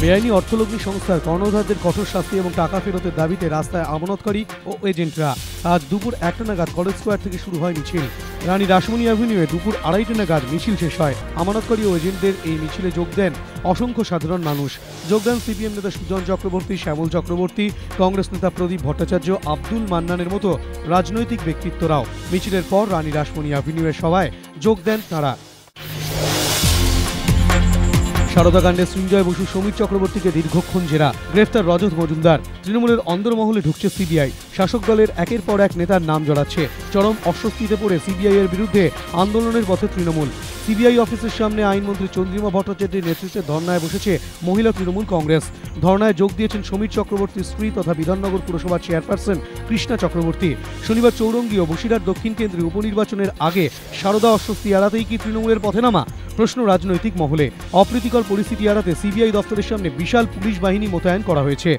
বেআইনি অর্থলগ্নি সংস্থার কর্ণধারদের কঠোর শাস্তি এবং টাকা ফেরতের দাবিতে রাস্তায় আমানতকারী ও এজেন্টরা আজ দুপুর একটা নাগাদ কলেজ স্কোয়ার থেকে শুরু হয় মিছিল। রানী রাসমণি অ্যাভিনিউয়ে দুপুর আড়াইটে নাগাদ মিছিল শেষ হয়। আমানতকারী ও এজেন্টদের এই মিছিলে যোগ দেন অসংখ্য সাধারণ মানুষ। যোগ দেন সিপিএম নেতা সুজন চক্রবর্তী, শ্যামল চক্রবর্তী, কংগ্রেস নেতা প্রদীপ ভট্টাচার্য, আব্দুল মান্নানের মতো রাজনৈতিক ব্যক্তিত্বরাও। মিছিলের পর রানী রাসমণি অ্যাভিনিউয়ের সভায় যোগ দেন তাঁরা। সারদাকাণ্ডে সৃঞ্জয় বসু, সমীর চক্রবর্তীকে দীর্ঘক্ষণ জেরা। গ্রেফতার রজত মজুমদার। তৃণমূলের অন্দরমহলে ঢুকছে সিবিআই। শাসক দলের একের পর এক নেতার নাম জড়াচ্ছে। চরম অস্বস্তিতে পড়ে সিবিআই এর বিরুদ্ধে আন্দোলনের পথে তৃণমূল। সিবিআই অফিসের সামনে আইনমন্ত্রী চন্দ্রিমা ভট্টাচার্যের নেতৃত্বে ধর্নায় বসেছে মহিলা তৃণমূল কংগ্রেস। ধর্নায় যোগ দিয়েছেন সমীর চক্রবর্তীর স্ত্রী তথা বিধাননগর পুরসভার চেয়ারপারসন কৃষ্ণা চক্রবর্তী। শনিবার চৌরঙ্গী ও বসিরহাট দক্ষিণ কেন্দ্রে উপনির্বাচনের আগে সারদা অস্বস্তি এড়াতেই কি তৃণমূলের পথে নামা? প্রশ্ন রাজনৈতিক মহলে। অপ্রীতিকর পরিস্থিতি এড়াতে সিবিআই দফতরের সামনে বিশাল পুলিশ বাহিনী মোতায়েন করা হয়েছে।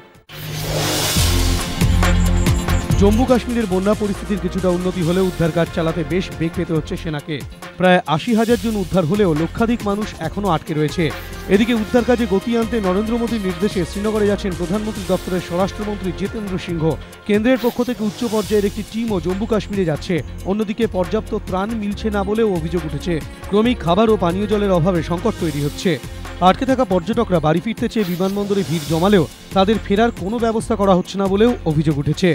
জম্মু কাশ্মীরের বন্যা পরিস্থিতির কিছুটা উন্নতি হলে উদ্ধার কাজ চালাতে বেশ বেগ পেতে হচ্ছে সেনাকে। প্রায় আশি হাজার জন উদ্ধার হলেও লক্ষাধিক মানুষ এখনও আটকে রয়েছে। এদিকে উদ্ধার কাজে গতি আনতে নরেন্দ্র মোদীর নির্দেশে শ্রীনগরে যাচ্ছেন প্রধানমন্ত্রী দপ্তরের স্বরাষ্ট্রমন্ত্রী জিতেন্দ্র সিংহ। কেন্দ্রের পক্ষ থেকে উচ্চ পর্যায়ের একটি টিমও জম্মু কাশ্মীরে যাচ্ছে। অন্যদিকে পর্যাপ্ত ত্রাণ মিলছে না বলেও অভিযোগ উঠেছে। ক্রমিক খাবার ও পানীয় জলের অভাবে সংকট তৈরি হচ্ছে। আটকে থাকা পর্যটকরা বাড়ি ফিরতে চেয়ে বিমানবন্দরে ভিড় জমালেও তাদের ফেরার কোনো ব্যবস্থা করা হচ্ছে না বলেও অভিযোগ উঠেছে।